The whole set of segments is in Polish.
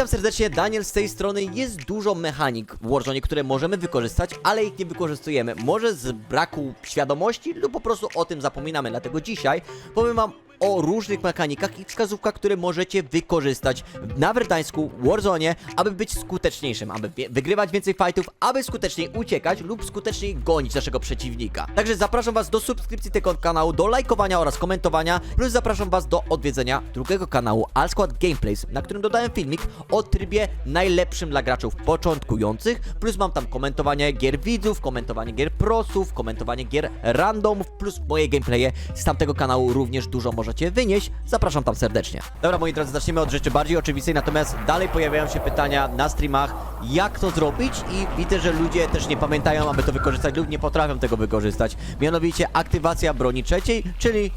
Witam serdecznie, Daniel z tej strony. Jest dużo mechanik w Warzone, które możemy wykorzystać, ale ich nie wykorzystujemy. Może z braku świadomości lub po prostu o tym zapominamy. Dlatego dzisiaj powiem wam o różnych mechanikach i wskazówkach, które możecie wykorzystać na Verdańsku Warzone, aby być skuteczniejszym, aby wygrywać więcej fightów, aby skuteczniej uciekać lub skuteczniej gonić naszego przeciwnika. Także zapraszam was do subskrypcji tego kanału, do lajkowania oraz komentowania, plus zapraszam was do odwiedzenia drugiego kanału All Squad Gameplays, na którym dodałem filmik o trybie najlepszym dla graczów początkujących, plus mam tam komentowanie gier widzów, komentowanie gier prosów, komentowanie gier randomów, plus moje gameplaye z tamtego kanału również dużo możecie wynieść. Zapraszam tam serdecznie. Dobra, moi drodzy, zaczniemy od rzeczy bardziej oczywistej, natomiast dalej pojawiają się pytania na streamach, jak to zrobić i widzę, że ludzie też nie pamiętają, aby to wykorzystać lub nie potrafią tego wykorzystać. Mianowicie aktywacja broni trzeciej, czyli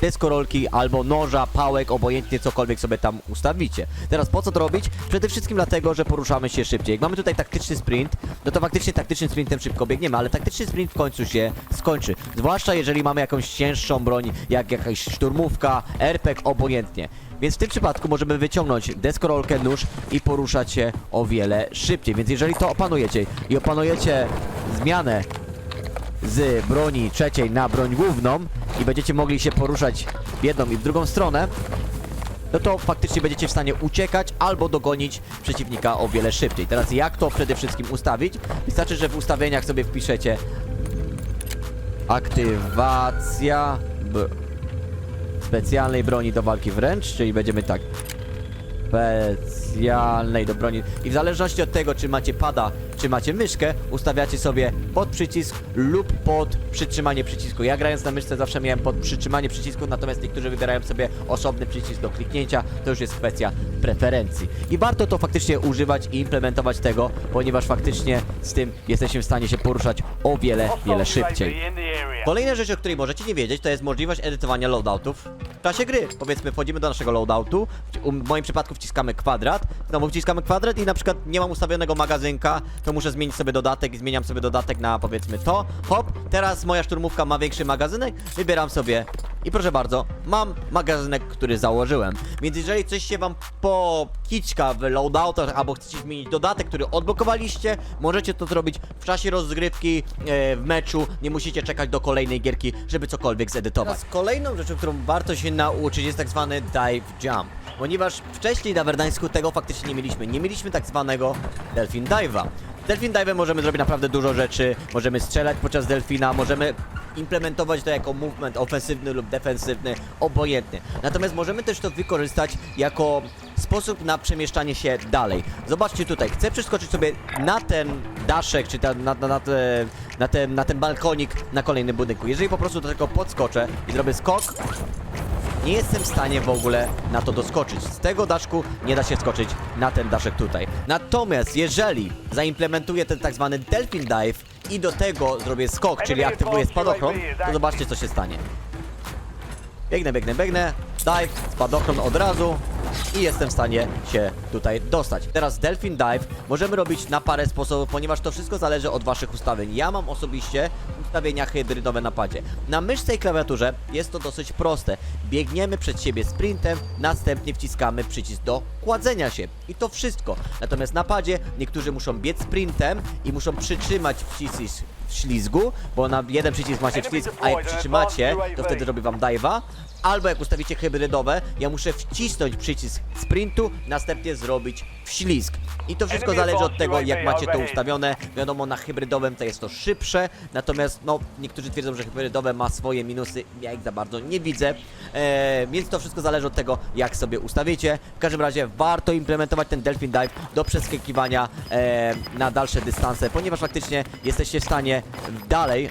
deskorolki albo noża, pałek, obojętnie cokolwiek sobie tam ustawicie. Teraz po co to robić? Przede wszystkim dlatego, że poruszamy się szybciej. Jak mamy tutaj taktyczny sprint, no to faktycznie taktycznym sprintem szybko biegniemy, ale taktyczny sprint w końcu się skończy. Zwłaszcza jeżeli mamy jakąś cięższą broń, jak jakaś szturmówka, RPG, obojętnie. Więc w tym przypadku możemy wyciągnąć deskorolkę, nóż i poruszać się o wiele szybciej. Więc jeżeli to opanujecie i opanujecie zmianę z broni trzeciej na broń główną i będziecie mogli się poruszać w jedną i w drugą stronę, no to faktycznie będziecie w stanie uciekać albo dogonić przeciwnika o wiele szybciej. Teraz jak to przede wszystkim ustawić? Wystarczy, że w ustawieniach sobie wpiszecie aktywacja specjalnej broni do walki wręcz, czyli będziemy tak specjalnej do broni. I w zależności od tego, czy macie pada, czy macie myszkę, ustawiacie sobie pod przycisk lub pod przytrzymanie przycisku. Ja grając na myszce zawsze miałem pod przytrzymanie przycisku, natomiast niektórzy wybierają sobie osobny przycisk do kliknięcia. To już jest kwestia preferencji. I warto to faktycznie używać i implementować tego, ponieważ faktycznie z tym jesteśmy w stanie się poruszać o wiele, wiele szybciej. Kolejna rzecz, o której możecie nie wiedzieć, to jest możliwość edytowania loadoutów w czasie gry. Powiedzmy, wchodzimy do naszego loadoutu, w moim przypadku wciskamy kwadrat, znowu wciskamy kwadrat i na przykład nie mam ustawionego magazynka, to muszę zmienić sobie dodatek i zmieniam sobie dodatek na powiedzmy to, hop, teraz moja szturmówka ma większy magazynek, wybieram sobie i proszę bardzo, mam magazynek, który założyłem. Więc jeżeli coś się wam pokiczka w loadoutach albo chcecie zmienić dodatek, który odblokowaliście, możecie to zrobić w czasie rozgrywki, e, w meczu, nie musicie czekać do kolejnej gierki, żeby cokolwiek zedytować. Teraz kolejną rzeczą, którą warto się nauczyć jest tak zwany dive jump, ponieważ wcześniej na Verdańsku tego faktycznie nie mieliśmy. Nie mieliśmy tak zwanego delfin dive'a. Delfin dive'em możemy zrobić naprawdę dużo rzeczy, możemy strzelać podczas delfina, możemy implementować to jako movement ofensywny lub defensywny, obojętnie. Natomiast możemy też to wykorzystać jako sposób na przemieszczanie się dalej. Zobaczcie tutaj, chcę przeskoczyć sobie na ten daszek, czy ta, na, na, na, te, na, ten, na ten balkonik na kolejnym budynku. Jeżeli po prostu do tego podskoczę i zrobię skok, nie jestem w stanie w ogóle na to doskoczyć. Z tego daszku nie da się skoczyć na ten daszek tutaj. Natomiast jeżeli zaimplementuję ten tak zwany Delfin Dive i do tego zrobię skok, czyli aktywuję spadochron, to zobaczcie co się stanie. Biegnę, biegnę, biegnę, dive, spadochron od razu i jestem w stanie się tutaj dostać. Teraz Delfin Dive możemy robić na parę sposobów, ponieważ to wszystko zależy od waszych ustawień. Ja mam osobiście ustawienia hybrydowe na padzie. Na myszce i klawiaturze jest to dosyć proste. Biegniemy przed siebie sprintem, następnie wciskamy przycisk do kładzenia się. I to wszystko. Natomiast na padzie niektórzy muszą biec sprintem i muszą przytrzymać przycisk w ślizgu, bo na jeden przycisk macie ślizg, a jak przytrzymacie, to wtedy robi wam dive'a. Albo jak ustawicie hybrydowe, ja muszę wcisnąć przycisk sprintu, następnie zrobić wślizg. I to wszystko zależy od tego, jak macie to ustawione. Wiadomo, na hybrydowym to jest to szybsze, natomiast no, niektórzy twierdzą, że hybrydowe ma swoje minusy, ja ich za bardzo nie widzę. Eee, więc to wszystko zależy od tego, jak sobie ustawicie. W każdym razie warto implementować ten Delfin Dive do przeskakiwania eee, na dalsze dystanse, ponieważ faktycznie jesteście w stanie dalej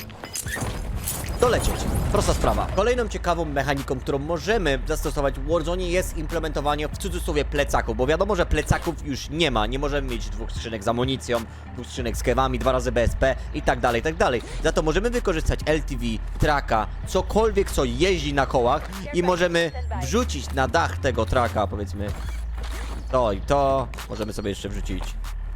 dolecieć. Prosta sprawa. Kolejną ciekawą mechaniką, którą możemy zastosować w Warzone jest implementowanie w cudzysłowie plecaków, bo wiadomo, że plecaków już nie ma. Nie możemy mieć dwóch skrzynek z amunicją, dwóch skrzynek z kewami, dwa razy BSP i tak dalej, i tak dalej. Za to możemy wykorzystać LTV, traka, cokolwiek, co jeździ na kołach i możemy wrzucić na dach tego traka, powiedzmy, to i to. Możemy sobie jeszcze wrzucić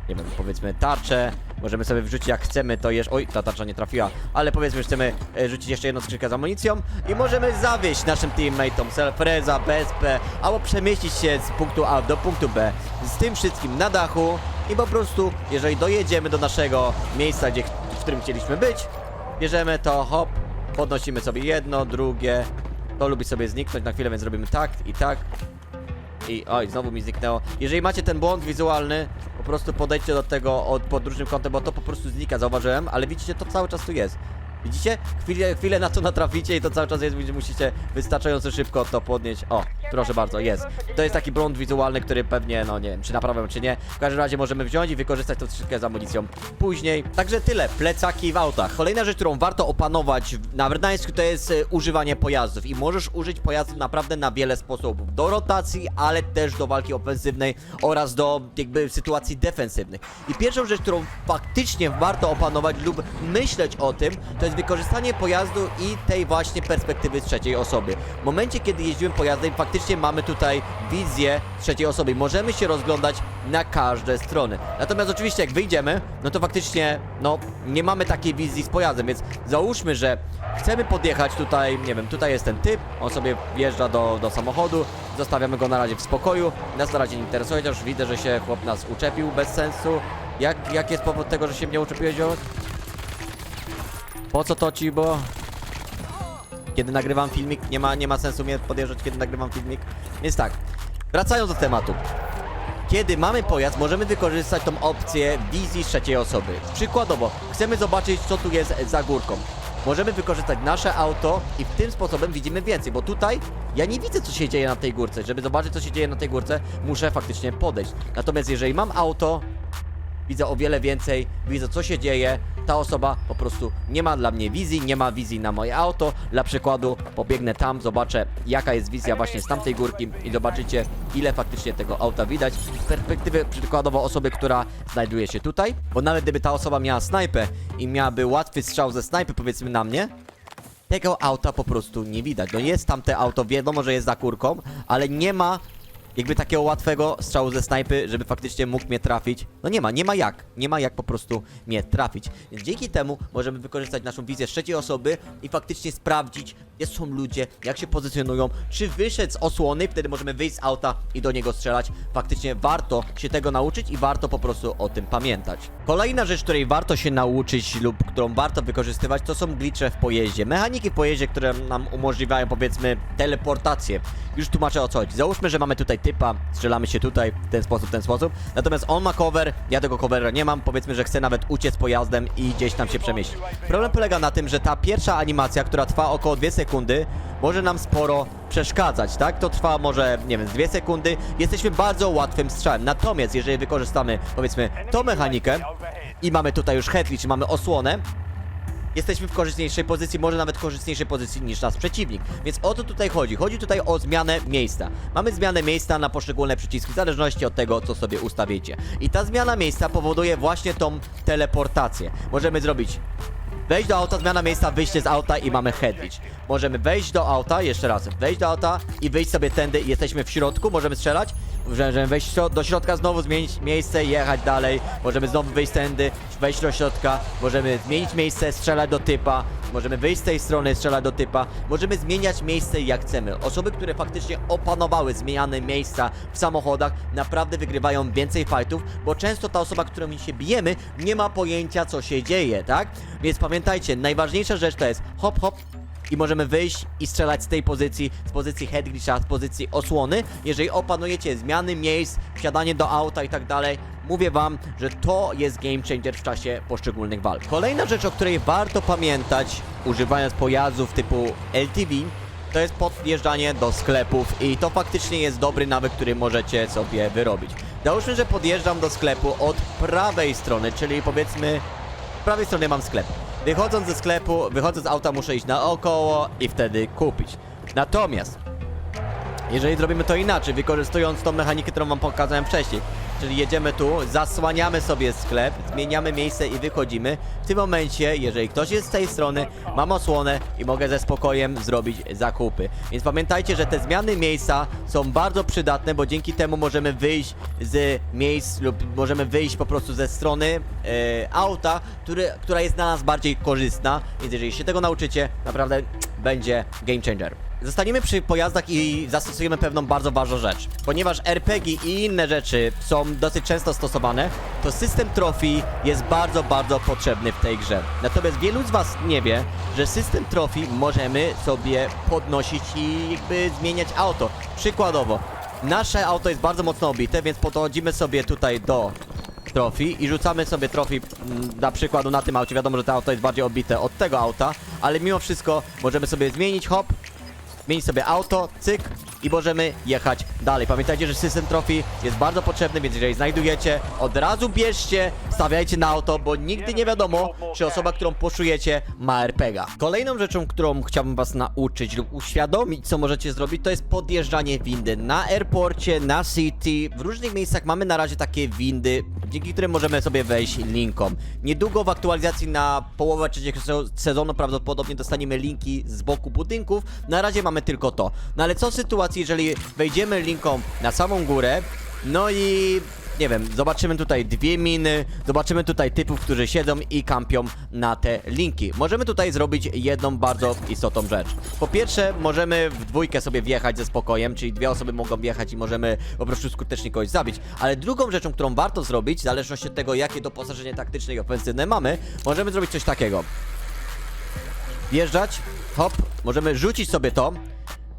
nie wiem, powiedzmy tarczę, możemy sobie wrzucić jak chcemy, to jeszcze, oj, ta tarcza nie trafiła, ale powiedzmy, że chcemy e, rzucić jeszcze jedną skrzynkę z amunicją i możemy zawieść naszym teammateom Selfreza, BSP, albo przemieścić się z punktu A do punktu B z tym wszystkim na dachu i po prostu, jeżeli dojedziemy do naszego miejsca, gdzie, w którym chcieliśmy być, bierzemy to, hop, podnosimy sobie jedno, drugie, to lubi sobie zniknąć na chwilę, więc robimy tak i tak. I oj, znowu mi zniknęło. Jeżeli macie ten błąd wizualny, po prostu podejdźcie do tego od, pod różnym kątem, bo to po prostu znika, zauważyłem, ale widzicie, to cały czas tu jest. Widzicie? Chwilę, chwilę na to natraficie i to cały czas jest, więc musicie wystarczająco szybko to podnieść. O, proszę bardzo, jest. To jest taki błąd wizualny, który pewnie, no nie wiem, czy naprawiam, czy nie. W każdym razie możemy wziąć i wykorzystać tą skrzynkę z amunicją później. Także tyle, plecaki w autach. Kolejna rzecz, którą warto opanować na Verdańsku, to jest e, używanie pojazdów. I możesz użyć pojazdów naprawdę na wiele sposobów. Do rotacji, ale też do walki ofensywnej oraz do jakby sytuacji defensywnych. I pierwszą rzecz, którą faktycznie warto opanować lub myśleć o tym, to jest wykorzystanie pojazdu i tej właśnie perspektywy z trzeciej osoby. W momencie, kiedy jeździłem pojazdem, faktycznie mamy tutaj wizję trzeciej osoby. Możemy się rozglądać na każde strony. Natomiast oczywiście, jak wyjdziemy, no to faktycznie, no, nie mamy takiej wizji z pojazdem, więc załóżmy, że chcemy podjechać tutaj, nie wiem, tutaj jest ten typ, on sobie wjeżdża do, do samochodu, zostawiamy go na razie w spokoju, nas na razie nie interesuje, chociaż widzę, że się chłop nas uczepił bez sensu. Jak, jak jest powód tego, że się mnie uczepiłeś? Po co to ci, bo... Kiedy nagrywam filmik, nie ma, nie ma sensu mnie podjeżdżać, kiedy nagrywam filmik. Więc tak, wracając do tematu. Kiedy mamy pojazd, możemy wykorzystać tą opcję wizji z trzeciej osoby. Przykładowo, chcemy zobaczyć, co tu jest za górką. Możemy wykorzystać nasze auto i w tym sposobem widzimy więcej, bo tutaj ja nie widzę, co się dzieje na tej górce. Żeby zobaczyć, co się dzieje na tej górce, muszę faktycznie podejść. Natomiast jeżeli mam auto, widzę o wiele więcej, widzę co się dzieje. Ta osoba po prostu nie ma dla mnie wizji, nie ma wizji na moje auto. Dla przykładu pobiegnę tam, zobaczę jaka jest wizja właśnie z tamtej górki i zobaczycie ile faktycznie tego auta widać z perspektywy przykładowo osoby, która znajduje się tutaj. Bo nawet gdyby ta osoba miała snajpę i miałaby łatwy strzał ze snajpy powiedzmy na mnie, tego auta po prostu nie widać. No jest tam te auto, wiadomo, że jest za kurką, ale nie ma jakby takiego łatwego strzału ze snajpy, żeby faktycznie mógł mnie trafić. No nie ma, nie ma jak. Nie ma jak po prostu mnie trafić. Więc dzięki temu możemy wykorzystać naszą wizję trzeciej osoby i faktycznie sprawdzić, gdzie są ludzie, jak się pozycjonują, czy wyszedł z osłony, wtedy możemy wyjść z auta i do niego strzelać. Faktycznie warto się tego nauczyć i warto po prostu o tym pamiętać. Kolejna rzecz, której warto się nauczyć lub którą warto wykorzystywać, to są glitche w pojeździe. Mechaniki w pojeździe, które nam umożliwiają powiedzmy teleportację. Już tłumaczę o co chodzi. Załóżmy, że mamy tutaj typa, strzelamy się tutaj w ten sposób, w ten sposób. Natomiast on ma cover, ja tego covera nie mam. Powiedzmy, że chcę nawet uciec pojazdem i gdzieś tam się przemieścić. Problem polega na tym, że ta pierwsza animacja, która trwa około 2 sekundy, może nam sporo przeszkadzać, tak? To trwa może, nie wiem, 2 sekundy. Jesteśmy bardzo łatwym strzałem. Natomiast jeżeli wykorzystamy, powiedzmy, tą mechanikę i mamy tutaj już headli, czy mamy osłonę, jesteśmy w korzystniejszej pozycji, może nawet korzystniejszej pozycji niż nasz przeciwnik. Więc o to tutaj chodzi. Chodzi tutaj o zmianę miejsca. Mamy zmianę miejsca na poszczególne przyciski, w zależności od tego, co sobie ustawicie. I ta zmiana miejsca powoduje właśnie tą teleportację. Możemy zrobić Wejść do auta, zmiana miejsca, wyjście z auta i mamy headwitch. Możemy wejść do auta, jeszcze raz, wejść do auta i wyjść sobie tędy jesteśmy w środku, możemy strzelać. Możemy wejść do środka, znowu zmienić miejsce, jechać dalej. Możemy znowu wyjść tędy, wejść do środka. Możemy zmienić miejsce, strzelać do typa. Możemy wyjść z tej strony, strzelać do typa. Możemy zmieniać miejsce jak chcemy. Osoby, które faktycznie opanowały zmiany miejsca w samochodach, naprawdę wygrywają więcej fightów, bo często ta osoba, którą się bijemy, nie ma pojęcia, co się dzieje, tak? Więc pamiętajcie, najważniejsza rzecz to jest hop, hop, i możemy wyjść i strzelać z tej pozycji, z pozycji head glitcha, z pozycji osłony. Jeżeli opanujecie zmiany miejsc, wsiadanie do auta i tak dalej, mówię wam, że to jest game changer w czasie poszczególnych walk. Kolejna rzecz, o której warto pamiętać, używając pojazdów typu LTV, to jest podjeżdżanie do sklepów i to faktycznie jest dobry nawyk, który możecie sobie wyrobić. Załóżmy, że podjeżdżam do sklepu od prawej strony, czyli powiedzmy z prawej strony mam sklep. Wychodząc ze sklepu, wychodzę z auta, muszę iść naokoło i wtedy kupić. Natomiast, jeżeli zrobimy to inaczej, wykorzystując tą mechanikę, którą wam pokazałem wcześniej, czyli jedziemy tu, zasłaniamy sobie sklep, zmieniamy miejsce i wychodzimy. W tym momencie, jeżeli ktoś jest z tej strony, mam osłonę i mogę ze spokojem zrobić zakupy. Więc pamiętajcie, że te zmiany miejsca są bardzo przydatne, bo dzięki temu możemy wyjść z miejsc lub możemy wyjść po prostu ze strony e, auta, który, która jest dla nas bardziej korzystna. Więc jeżeli się tego nauczycie, naprawdę będzie game changer. Zostaniemy przy pojazdach i zastosujemy pewną bardzo ważną rzecz. Ponieważ RPG i inne rzeczy są dosyć często stosowane, to system trofii jest bardzo, bardzo potrzebny w tej grze. Natomiast wielu z Was nie wie, że system trofii możemy sobie podnosić i jakby zmieniać auto. Przykładowo, nasze auto jest bardzo mocno obite, więc podchodzimy sobie tutaj do trofii i rzucamy sobie trofii mm, na przykładu na tym aucie. Wiadomo, że to auto jest bardziej obite od tego auta, ale mimo wszystko możemy sobie zmienić hop, zmienić sobie auto, cyk i możemy jechać dalej. Pamiętajcie, że system trofii jest bardzo potrzebny, więc jeżeli znajdujecie, od razu bierzcie, stawiajcie na auto, bo nigdy nie wiadomo, czy osoba, którą poszujecie, ma RPGa. Kolejną rzeczą, którą chciałbym was nauczyć lub uświadomić, co możecie zrobić, to jest podjeżdżanie windy. Na airporcie, na city, w różnych miejscach mamy na razie takie windy, dzięki którym możemy sobie wejść linką. Niedługo w aktualizacji na połowę trzeciego se- sezonu prawdopodobnie dostaniemy linki z boku budynków. Na razie mamy tylko to. No ale co w sytuacji, jeżeli wejdziemy linką na samą górę, no i nie wiem, zobaczymy tutaj dwie miny, zobaczymy tutaj typów, którzy siedzą i kampią na te linki. Możemy tutaj zrobić jedną bardzo istotną rzecz. Po pierwsze, możemy w dwójkę sobie wjechać ze spokojem, czyli dwie osoby mogą wjechać i możemy po prostu skutecznie kogoś zabić. Ale drugą rzeczą, którą warto zrobić, w zależności od tego, jakie doposażenie taktyczne i ofensywne mamy, możemy zrobić coś takiego. Wjeżdżać, hop, możemy rzucić sobie to,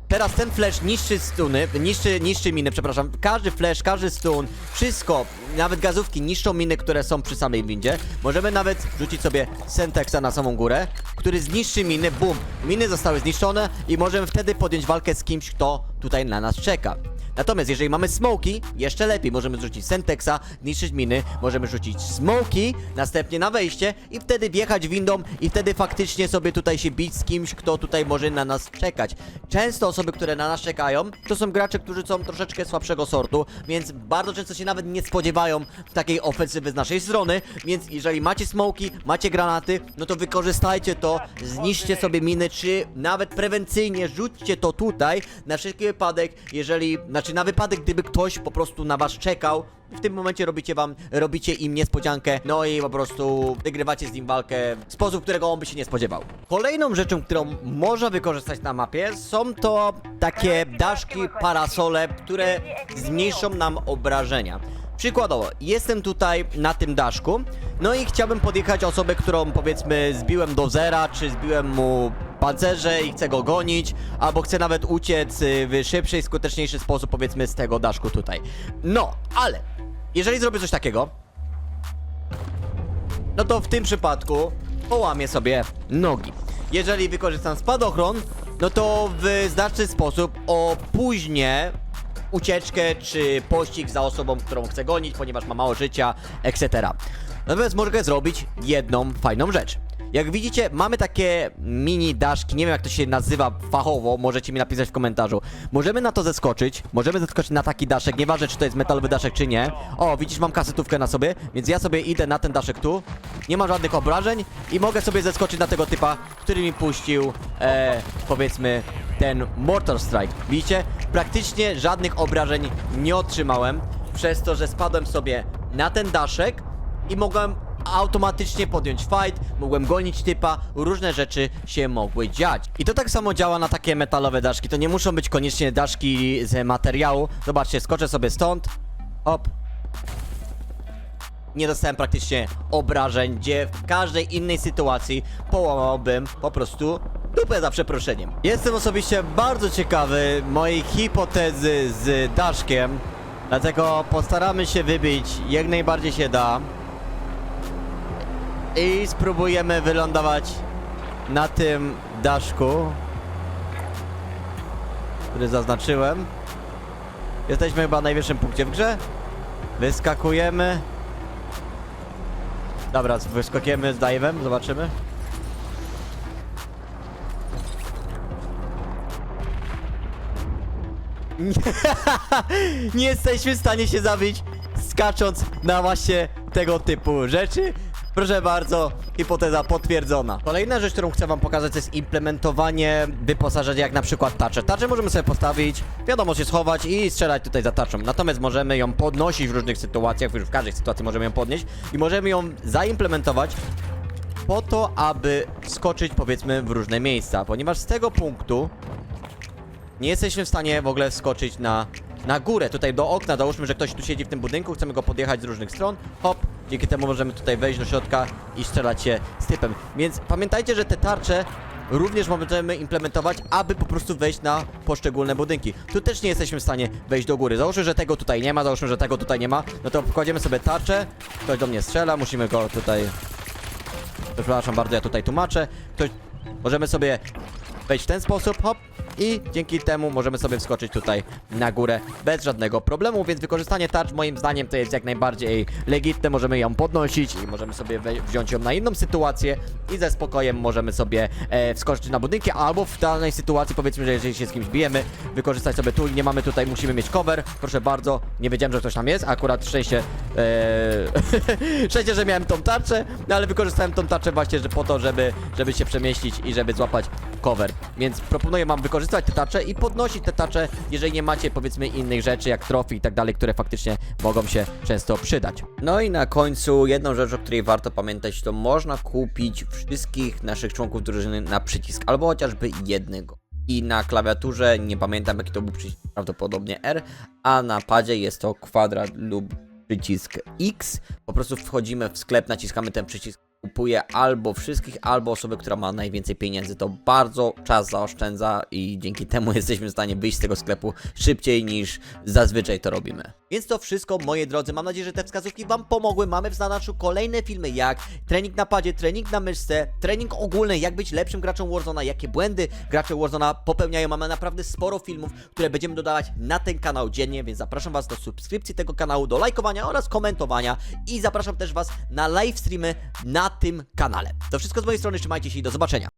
Teraz ten flash niszczy stuny, niszczy, niszczy miny, przepraszam. Każdy flash, każdy stun, wszystko, nawet gazówki niszczą miny, które są przy samej windzie. Możemy nawet rzucić sobie Sentexa na samą górę, który zniszczy miny, bum, miny zostały zniszczone i możemy wtedy podjąć walkę z kimś, kto tutaj na nas czeka. Natomiast jeżeli mamy smoki, jeszcze lepiej, możemy zrzucić Sentexa, niszczyć miny, możemy rzucić smoki, następnie na wejście i wtedy wjechać windą i wtedy faktycznie sobie tutaj się bić z kimś, kto tutaj może na nas czekać. Często osoby, które na nas czekają, to są gracze, którzy są troszeczkę słabszego sortu, więc bardzo często się nawet nie spodziewają takiej ofensywy z naszej strony, więc jeżeli macie smoki, macie granaty, no to wykorzystajcie to, zniszczcie sobie miny, czy nawet prewencyjnie rzućcie to tutaj, na wszelki wypadek, jeżeli, znaczy na wypadek, gdyby ktoś po prostu na was czekał, w tym momencie robicie wam, robicie im niespodziankę, no i po prostu wygrywacie z nim walkę w sposób, którego on by się nie spodziewał. Kolejną rzeczą, którą można wykorzystać na mapie, są to takie daszki, parasole, które zmniejszą nam obrażenia. Przykładowo, jestem tutaj na tym daszku, no i chciałbym podjechać osobę, którą powiedzmy zbiłem do zera, czy zbiłem mu pancerze i chcę go gonić, albo chcę nawet uciec y, w szybszy i skuteczniejszy sposób, powiedzmy, z tego daszku tutaj. No, ale jeżeli zrobię coś takiego, no to w tym przypadku połamię sobie nogi. Jeżeli wykorzystam spadochron, no to w znaczny sposób opóźnię ucieczkę czy pościg za osobą, którą chcę gonić, ponieważ ma mało życia, etc. Natomiast mogę zrobić jedną fajną rzecz. Jak widzicie, mamy takie mini daszki, nie wiem jak to się nazywa fachowo, możecie mi napisać w komentarzu. Możemy na to zeskoczyć, możemy zeskoczyć na taki daszek, nieważne czy to jest metalowy daszek czy nie. O, widzisz, mam kasetówkę na sobie, więc ja sobie idę na ten daszek tu, nie ma żadnych obrażeń i mogę sobie zeskoczyć na tego typa, który mi puścił, e, powiedzmy, ten Mortar Strike. Widzicie? Praktycznie żadnych obrażeń nie otrzymałem, przez to, że spadłem sobie na ten daszek i mogłem automatycznie podjąć fight, mogłem gonić typa, różne rzeczy się mogły dziać. I to tak samo działa na takie metalowe daszki, to nie muszą być koniecznie daszki z materiału. Zobaczcie, skoczę sobie stąd, hop. Nie dostałem praktycznie obrażeń, gdzie w każdej innej sytuacji połamałbym po prostu dupę za przeproszeniem. Jestem osobiście bardzo ciekawy mojej hipotezy z daszkiem, dlatego postaramy się wybić jak najbardziej się da i spróbujemy wylądować na tym daszku, który zaznaczyłem. Jesteśmy chyba na najwyższym punkcie w grze. Wyskakujemy. Dobra, wyskakujemy z dive'em, zobaczymy. Nie, jesteśmy w stanie się zabić skacząc na właśnie tego typu rzeczy. Proszę bardzo, hipoteza potwierdzona. Kolejna rzecz, którą chcę wam pokazać, to jest implementowanie wyposażenia, jak na przykład tarczę. Tarczę możemy sobie postawić, wiadomo, się schować i strzelać tutaj za tarczą. Natomiast możemy ją podnosić w różnych sytuacjach, już w każdej sytuacji możemy ją podnieść i możemy ją zaimplementować po to, aby skoczyć powiedzmy w różne miejsca, ponieważ z tego punktu nie jesteśmy w stanie w ogóle wskoczyć na, na górę, tutaj do okna, załóżmy, że ktoś tu siedzi w tym budynku, chcemy go podjechać z różnych stron, hop, dzięki temu możemy tutaj wejść do środka i strzelać się z typem. Więc pamiętajcie, że te tarcze również możemy implementować, aby po prostu wejść na poszczególne budynki. Tu też nie jesteśmy w stanie wejść do góry. Załóżmy, że tego tutaj nie ma, załóżmy, że tego tutaj nie ma, no to wkładziemy sobie tarczę, ktoś do mnie strzela, musimy go tutaj Przepraszam bardzo, ja tutaj tłumaczę. Ktoś... Możemy sobie wejść w ten sposób, hop, i dzięki temu możemy sobie wskoczyć tutaj na górę bez żadnego problemu, więc wykorzystanie tarcz moim zdaniem to jest jak najbardziej legitne, możemy ją podnosić i możemy sobie wziąć ją na inną sytuację i ze spokojem możemy sobie e, wskoczyć na budynki, albo w danej sytuacji powiedzmy, że jeżeli się z kimś bijemy, wykorzystać sobie tu, nie mamy tutaj, musimy mieć cover, proszę bardzo, nie wiedziałem, że ktoś tam jest, akurat szczęście, e, szczęście, że miałem tą tarczę, no ale wykorzystałem tą tarczę właśnie że po to, żeby, żeby się przemieścić i żeby złapać cover, więc proponuję wam wykorzystać te tarcze i podnosić te tarcze, jeżeli nie macie powiedzmy innych rzeczy jak trofy i tak dalej, które faktycznie mogą się często przydać. No i na końcu jedną rzecz, o której warto pamiętać, to można kupić wszystkich naszych członków drużyny na przycisk, albo chociażby jednego. I na klawiaturze, nie pamiętam jaki to był przycisk, prawdopodobnie R, a na padzie jest to kwadrat lub przycisk X. Po prostu wchodzimy w sklep, naciskamy ten przycisk, kupuje albo wszystkich, albo osobę, która ma najwięcej pieniędzy. To bardzo czas zaoszczędza i dzięki temu jesteśmy w stanie wyjść z tego sklepu szybciej niż zazwyczaj to robimy. Więc to wszystko, moi drodzy. Mam nadzieję, że te wskazówki Wam pomogły. Mamy w zanadrzu kolejne filmy, jak trening na padzie, trening na myszce, trening ogólny, jak być lepszym graczem Warzona, jakie błędy gracze Warzona popełniają. Mamy naprawdę sporo filmów, które będziemy dodawać na ten kanał dziennie, więc zapraszam Was do subskrypcji tego kanału, do lajkowania oraz komentowania i zapraszam też Was na live streamy na tym kanale. To wszystko z mojej strony, trzymajcie się i do zobaczenia.